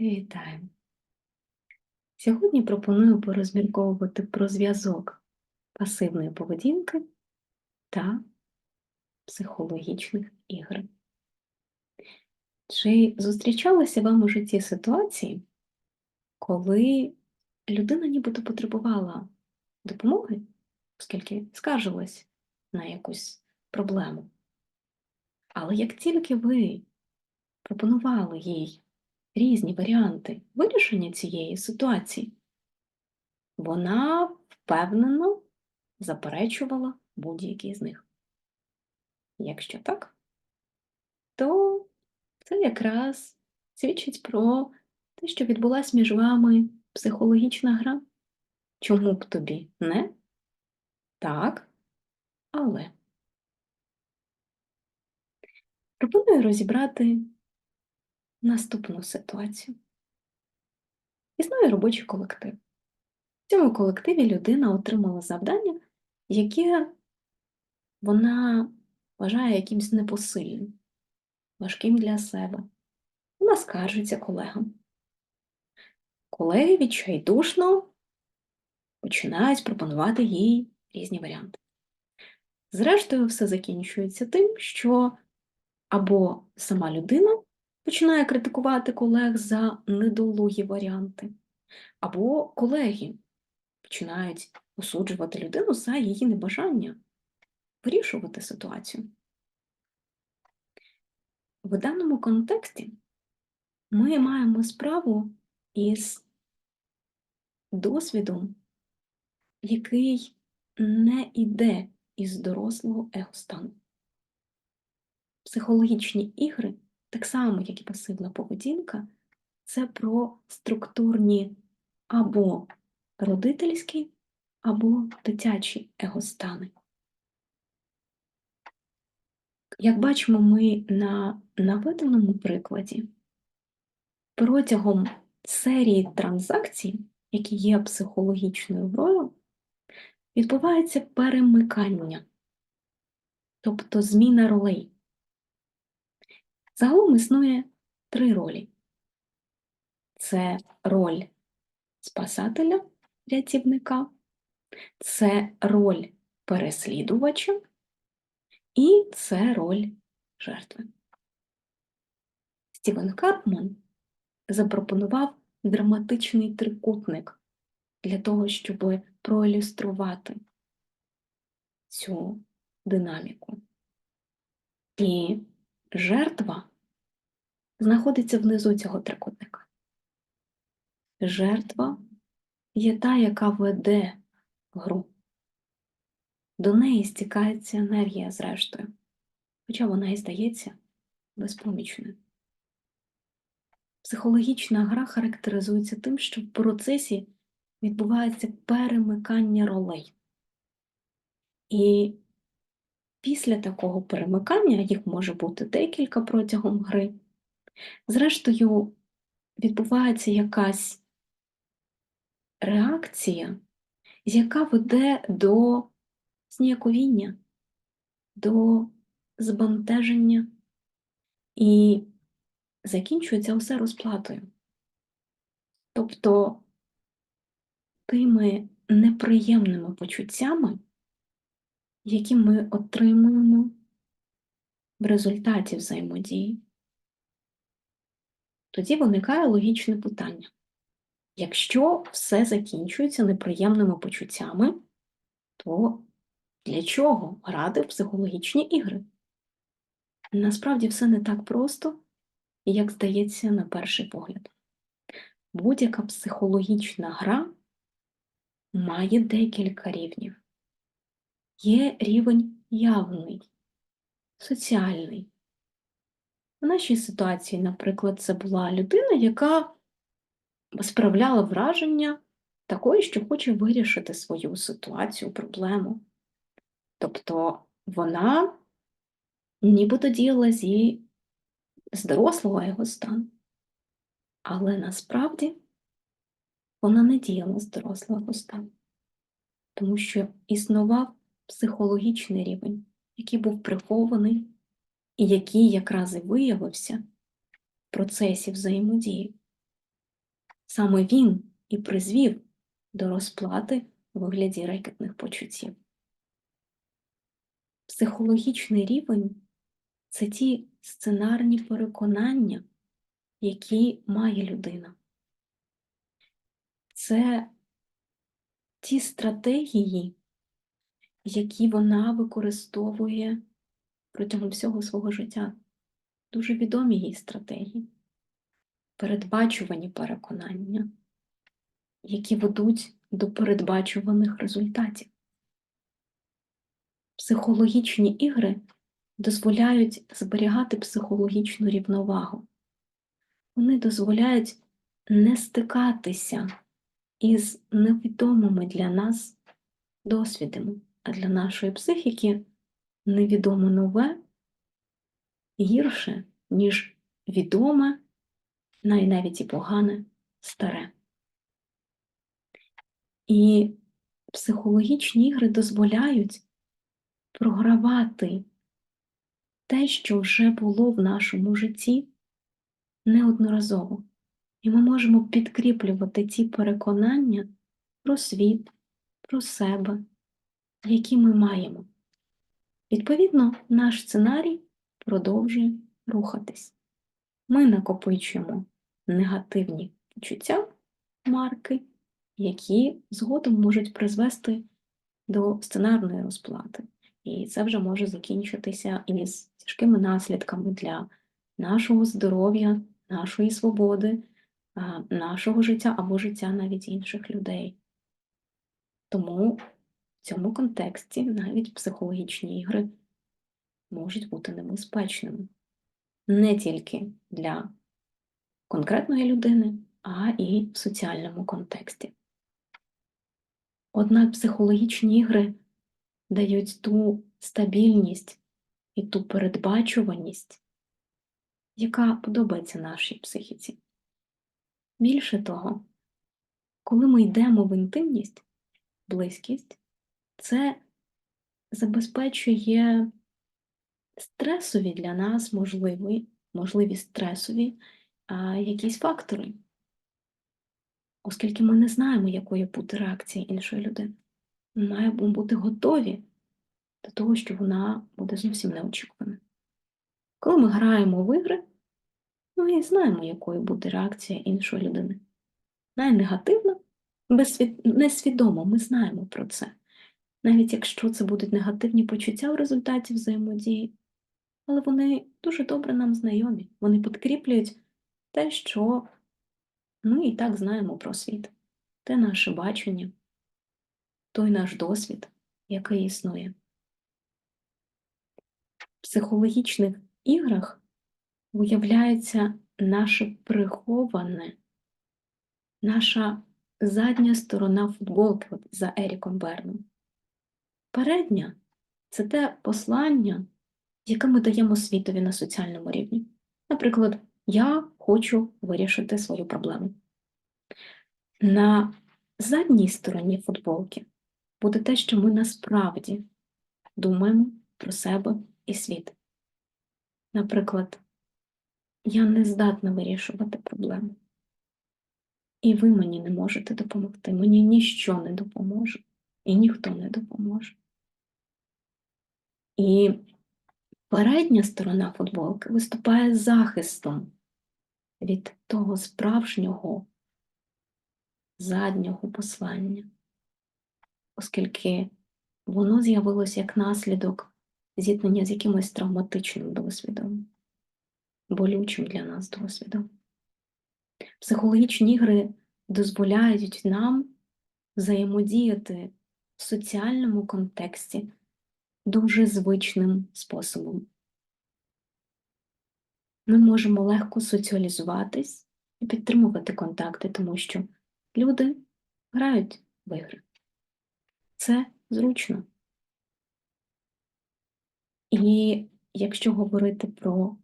Вітаю! Сьогодні пропоную порозмірковувати про зв'язок пасивної поведінки та психологічних ігор. Чи зустрічалися вам у житті ситуації, коли людина нібито потребувала допомоги, оскільки скаржилась на якусь проблему? Але як тільки ви пропонували їй різні варіанти вирішення цієї ситуації, вона впевнено заперечувала будь-який з них. Якщо так, то це якраз свідчить про те, що відбулася між вами психологічна гра. Чому б тобі не? Так, але. Пропоную розібрати наступну ситуацію. Існує робочий колектив. В цьому колективі людина отримала завдання, яке вона вважає якимсь непосильним, важким для себе. Вона скаржиться колегам. Колеги відчайдушно починають пропонувати їй різні варіанти. Зрештою, все закінчується тим, що або сама людина починає критикувати колег за недолугі варіанти, або колеги починають осуджувати людину за її небажання вирішувати ситуацію. В даному контексті ми маємо справу із досвідом, який не йде із дорослого егостану. Психологічні ігри так само, як і пасивна поведінка, це про структурні або родительські, або дитячі егостани. Як бачимо ми на наведеному прикладі, протягом серії транзакцій, які є психологічною грою, відбувається перемикання, тобто зміна ролей. Загалом існує три ролі: це роль спасателя, рятівника, це роль переслідувача і це роль жертви. Стівен Карпман запропонував драматичний трикутник для того, щоб проілюструвати цю динаміку. І жертва знаходиться внизу цього трикутника. Жертва є та, яка веде гру. До неї стікається енергія зрештою, хоча вона і здається безпомічною. Психологічна гра характеризується тим, що в процесі відбувається перемикання ролей. І після такого перемикання, їх може бути декілька протягом гри, зрештою, відбувається якась реакція, яка веде до зніяковіння, до збентеження і закінчується усе розплатою. Тобто тими неприємними почуттями, які ми отримуємо в результаті взаємодії. Тоді виникає логічне питання. Якщо все закінчується неприємними почуттями, то для чого грати психологічні ігри? Насправді все не так просто, як здається на перший погляд. Будь-яка психологічна гра має декілька рівнів. Є рівень явний, соціальний. В нашій ситуації, наприклад, це була людина, яка справляла враження такої, що хоче вирішити свою ситуацію, проблему. Тобто вона нібито діяла зі з дорослого його стану, але насправді вона не діяла з дорослого стану, тому що існував психологічний рівень, який був прихований і який якраз і виявився в процесі взаємодії. Саме він і призвів до розплати у вигляді рекетних почуттів. Психологічний рівень це ті сценарні переконання, які має людина. Це ті стратегії, які вона використовує протягом всього свого життя. Дуже відомі їй стратегії, передбачувані переконання, які ведуть до передбачуваних результатів. Психологічні ігри дозволяють зберігати психологічну рівновагу. Вони дозволяють не стикатися із невідомими для нас досвідами, а для нашої психіки невідомо нове гірше, ніж відоме, навіть і погане старе. І психологічні ігри дозволяють програвати те, що вже було в нашому житті неодноразово. І ми можемо підкріплювати ці переконання про світ, про себе, які ми маємо. Відповідно, наш сценарій продовжує рухатись. Ми накопичуємо негативні почуття, марки, які згодом можуть призвести до сценарної розплати. І це вже може закінчитися із тяжкими наслідками для нашого здоров'я, нашої свободи, нашого життя або життя навіть інших людей. Тому цьому контексті навіть психологічні ігри можуть бути небезпечними не тільки для конкретної людини, а і в соціальному контексті. Однак психологічні ігри дають ту стабільність і ту передбачуваність, яка подобається нашій психіці. Більше того, коли ми йдемо в інтимність, близькість, це забезпечує стресові для нас можливі, можливі стресові а, якісь фактори, оскільки ми не знаємо, якою буде реакція іншої людини. Ми маємо бути готові до того, що вона буде зовсім неочікувана. Коли ми граємо в ігри, ми знаємо, якою буде реакція іншої людини. Найнегативна, безсвід... несвідомо ми знаємо про це. Навіть якщо це будуть негативні почуття в результаті взаємодії, але вони дуже добре нам знайомі. Вони підкріплюють те, що ми і так знаємо про світ, те наше бачення, той наш досвід, який існує. В психологічних іграх виявляється наше приховане, наша задня сторона футболки за Еріком Берном. Передня це те послання, яке ми даємо світові на соціальному рівні. Наприклад, я хочу вирішити свою проблему. На задній стороні футболки буде те, що ми насправді думаємо про себе і світ. Наприклад, я не здатна вирішувати проблему. І ви мені не можете допомогти. Мені ніщо не допоможе, і ніхто не допоможе. І передня сторона футболки виступає захистом від того справжнього заднього послання, оскільки воно з'явилося як наслідок зіткнення з якимось травматичним досвідом, болючим для нас досвідом. Психологічні ігри дозволяють нам взаємодіяти в соціальному контексті дуже звичним способом. Ми можемо легко соціалізуватись і підтримувати контакти, тому що люди грають в ігри. Це зручно. І якщо говорити про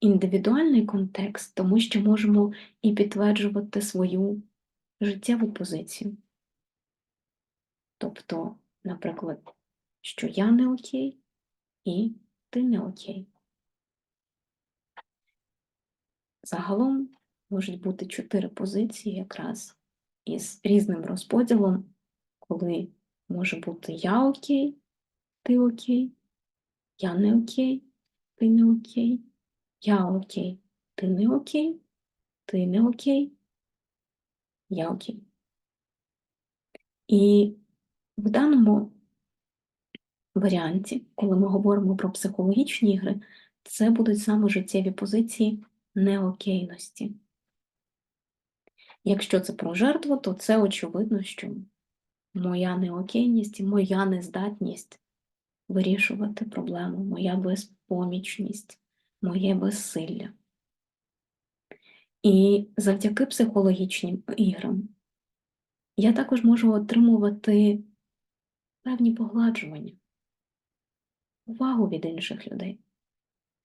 індивідуальний контекст, то ми ще можемо і підтверджувати свою життєву позицію. Тобто, наприклад, що я не окей і ти не окей. Загалом можуть бути чотири позиції якраз із різним розподілом, коли може бути я окей, ти окей, я не окей, ти не окей, я окей, ти не окей, ти не окей, я окей. І в даному варіанті, коли ми говоримо про психологічні ігри, це будуть саме життєві позиції неокейності. Якщо це про жертву, то це очевидно, що моя неокейність моя нездатність вирішувати проблему, моя безпомічність, моє безсилля. І завдяки психологічним іграм я також можу отримувати певні погладжування, увагу від інших людей.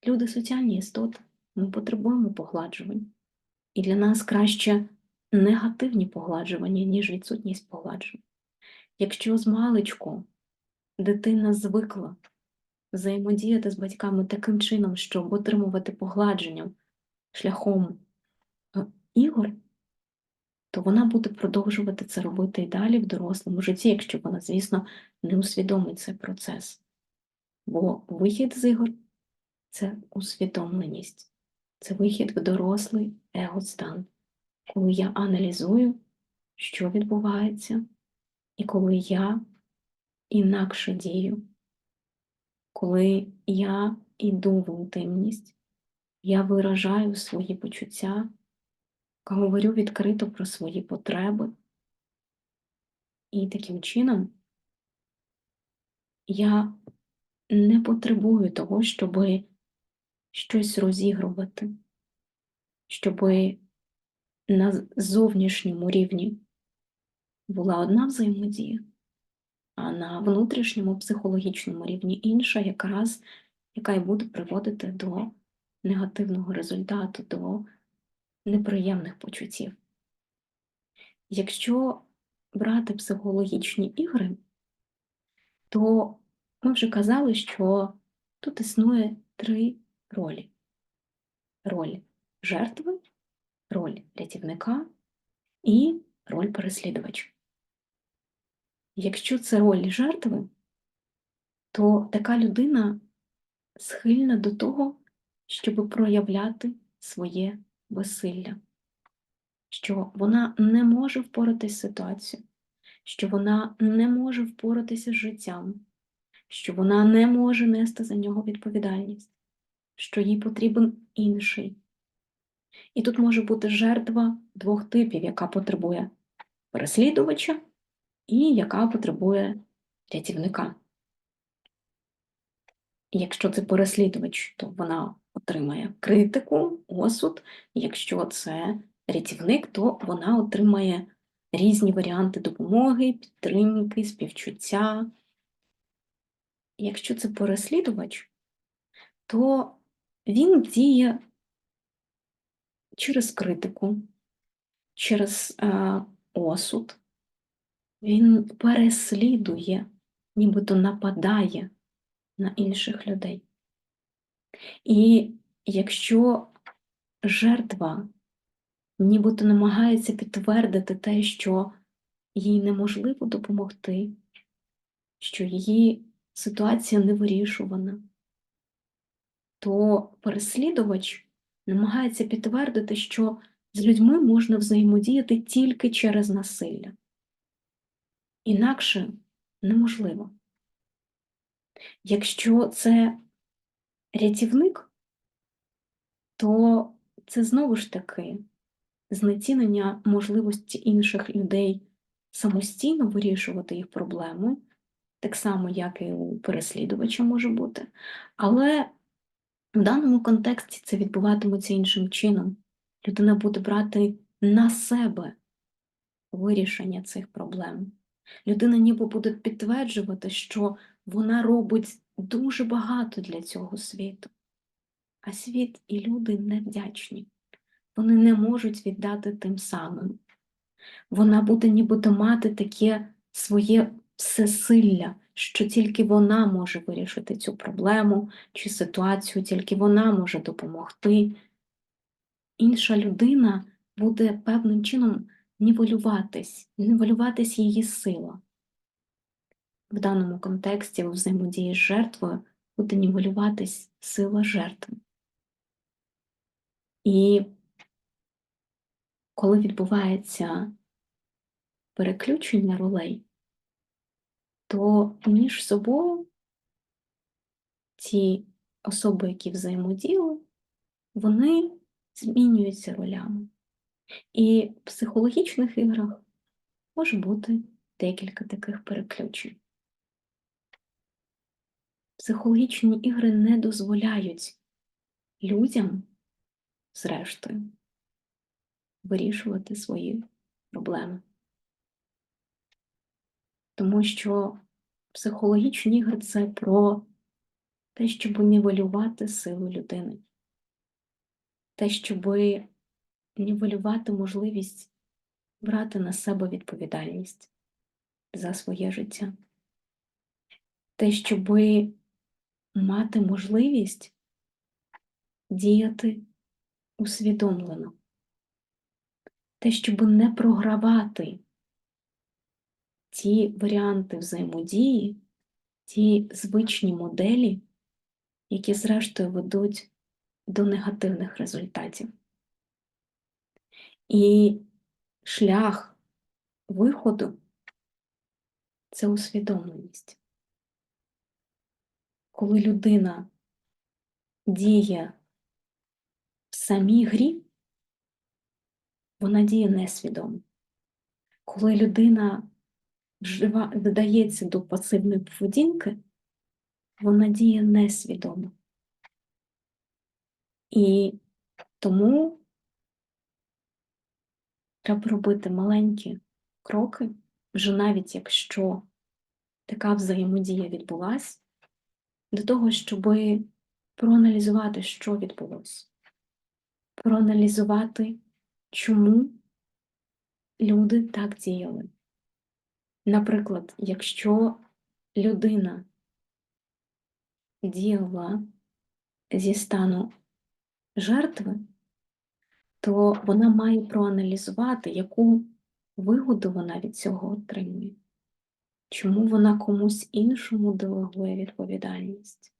Люди соціальні істоти, ми потребуємо погладжувань. І для нас краще негативні погладжування, ніж відсутність погладжень. Якщо з маличку дитина звикла взаємодіяти з батьками таким чином, щоб отримувати погладження шляхом е, ігор, то вона буде продовжувати це робити і далі в дорослому житті, якщо вона, звісно, не усвідомить цей процес. Бо вихід з ігор це усвідомленість, це вихід в дорослий его-стан, коли я аналізую, що відбувається, і коли я інакше дію, коли я йду в інтимність, я виражаю свої почуття, говорю відкрито про свої потреби. І таким чином я не потребую того, щоб щось розігрувати, щоб на зовнішньому рівні була одна взаємодія, а на внутрішньому психологічному рівні інша, якраз яка й буде приводити до негативного результату, до неприємних почуттів. Якщо брати психологічні ігри, то ми вже казали, що тут існує три ролі: роль жертви, роль рятівника і роль переслідувача. Якщо це роль жертви, то така людина схильна до того, щоб проявляти своє безсилля, що вона не може впоратися з ситуацією, що вона не може впоратися з життям, що вона не може нести за нього відповідальність, що їй потрібен інший. І тут може бути жертва двох типів, яка потребує переслідувача і яка потребує рятівника. Якщо це переслідувач, то вона отримає критику, осуд. Якщо це рятівник, то вона отримає різні варіанти допомоги, підтримки, співчуття. Якщо це переслідувач, то він діє через критику, через е, осуд, він переслідує, нібито нападає на інших людей. І якщо жертва нібито намагається підтвердити те, що їй неможливо допомогти, що її ситуація не вирішувана, то переслідувач намагається підтвердити, що з людьми можна взаємодіяти тільки через насилля. Інакше неможливо. Якщо це рятівник, то це знову ж таки знецінення можливості інших людей самостійно вирішувати їх проблеми, так само, як і у переслідувача може бути. Але в даному контексті це відбуватиметься іншим чином. Людина буде брати на себе вирішення цих проблем. Людина ніби буде підтверджувати, що вона робить дуже багато для цього світу, а світ і люди невдячні. Вони не можуть віддати тим самим. Вона буде нібито мати таке своє всесилля, що тільки вона може вирішити цю проблему чи ситуацію, тільки вона може допомогти. Інша людина буде певним чином нівелюватись, нівелюватись її сила. В даному контексті у взаємодії з жертвою буде нівелюватись сила жертви. І коли відбувається переключення ролей, то між собою ті особи, які взаємодіяли, вони змінюються ролями. І в психологічних іграх може бути декілька таких переключень. Психологічні ігри не дозволяють людям, зрештою, вирішувати свої проблеми. Тому що психологічні ігри це про те, щоб нівелювати силу людини, те, щоб нівелювати можливість брати на себе відповідальність за своє життя, те, щоб мати можливість діяти усвідомлено, те, щоб не програвати ті варіанти взаємодії, ті звичні моделі, які, зрештою, ведуть до негативних результатів. І шлях виходу це усвідомленість. Коли людина діє в самій грі, вона діє несвідомо. Коли людина вжива, додається до пасивної поведінки, вона діє несвідомо. І тому треба робити маленькі кроки, вже навіть якщо така взаємодія відбулась, до того, щоб проаналізувати, що відбулося, проаналізувати, чому люди так діяли. Наприклад, якщо людина діяла зі стану жертви, то вона має проаналізувати, яку вигоду вона від цього отримує, чому вона комусь іншому делегує відповідальність,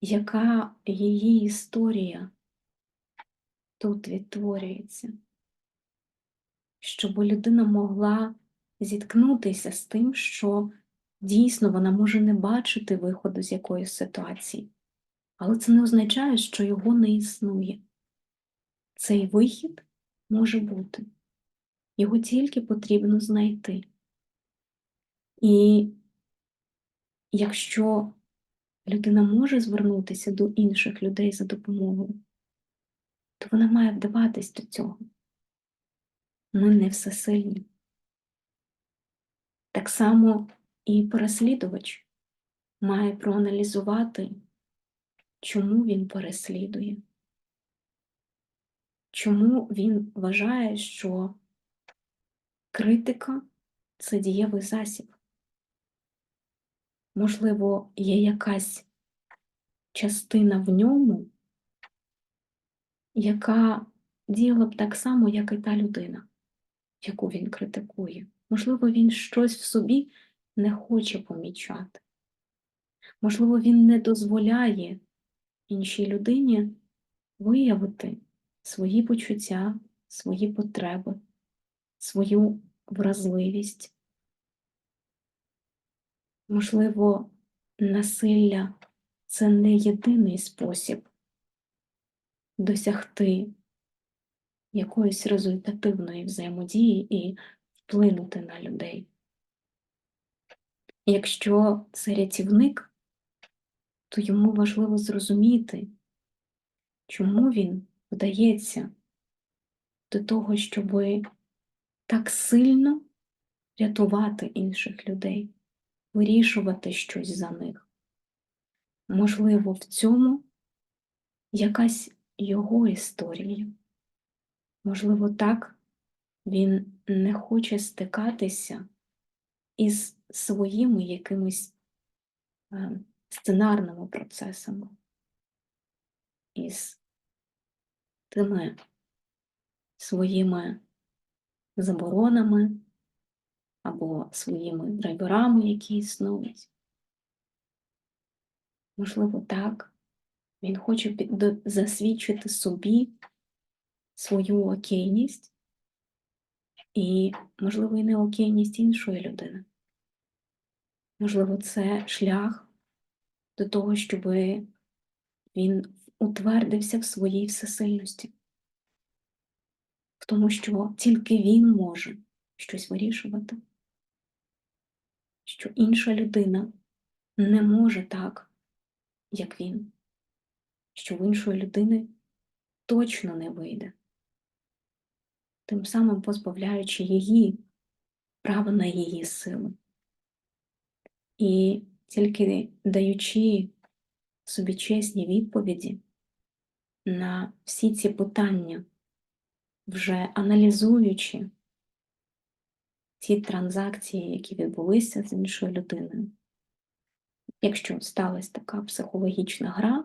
яка її історія тут відтворюється, щоб людина могла зіткнутися з тим, що дійсно вона може не бачити виходу з якоїсь ситуації, але це не означає, що його не існує. Цей вихід може бути, його тільки потрібно знайти. І якщо людина може звернутися до інших людей за допомогою, то вона має вдаватись до цього. Ми не всесильні. Так само і переслідувач має проаналізувати, чому він переслідує, чому він вважає, що критика це дієвий засіб. Можливо, є якась частина в ньому, яка діяла б так само, як і та людина, яку він критикує. Можливо, він щось в собі не хоче помічати. Можливо, він не дозволяє іншій людині виявити свої почуття, свої потреби, свою вразливість. Можливо, насилля це не єдиний спосіб досягти якоїсь результативної взаємодії і вплинути на людей. Якщо це рятівник, то йому важливо зрозуміти, чому він вдається до того, щоб так сильно рятувати інших людей, вирішувати щось за них. Можливо, в цьому якась його історія. Можливо, так він не хоче стикатися із своїми якимись е, сценарними процесами, із тими своїми заборонами або своїми драйверами, які існують. Можливо, так, він хоче засвідчити собі свою окейність і, можливо, і не окейність іншої людини. Можливо, це шлях до того, щоб він утвердився в своїй всесильності, в тому, що тільки він може щось вирішувати, що інша людина не може так, як він, що в іншої людини точно не вийде, тим самим позбавляючи її права на її силу. І тільки даючи собі чесні відповіді на всі ці питання, вже аналізуючи ті транзакції, які відбулися з іншою людиною. Якщо сталася така психологічна гра,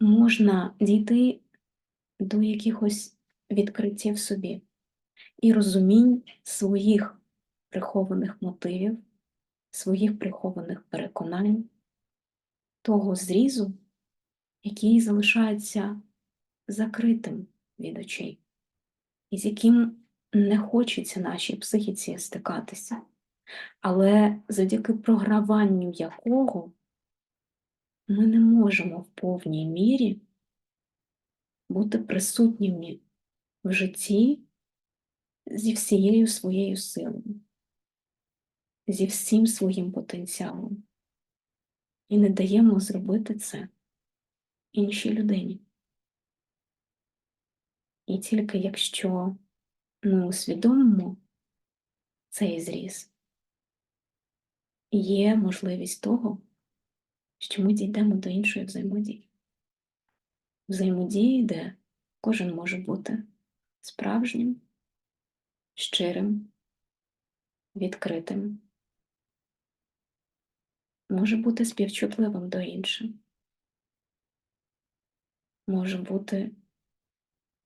можна дійти до якихось відкриттів собі і розумінь своїх прихованих мотивів, своїх прихованих переконань, того зрізу, який залишається закритим від очей, і з яким не хочеться нашій психіці стикатися, але завдяки програванню якого ми не можемо в повній мірі бути присутніми в житті зі всією своєю силою, зі всім своїм потенціалом. І не даємо зробити це іншій людині. І тільки якщо ми усвідомимо цей зріз, є можливість того, що ми дійдемо до іншої взаємодії. Взаємодії, де кожен може бути справжнім, щирим, відкритим, може бути співчутливим до інших, може бути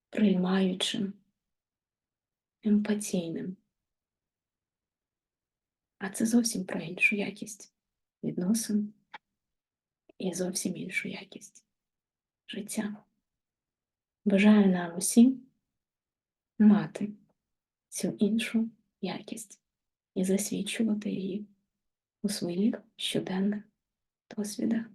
приймаючим, емпатійним. А це зовсім про іншу якість відносин і зовсім іншу якість життя. Бажаю нам усім мати цю іншу якість і засвідчувати її у своїх щоденних досвідах.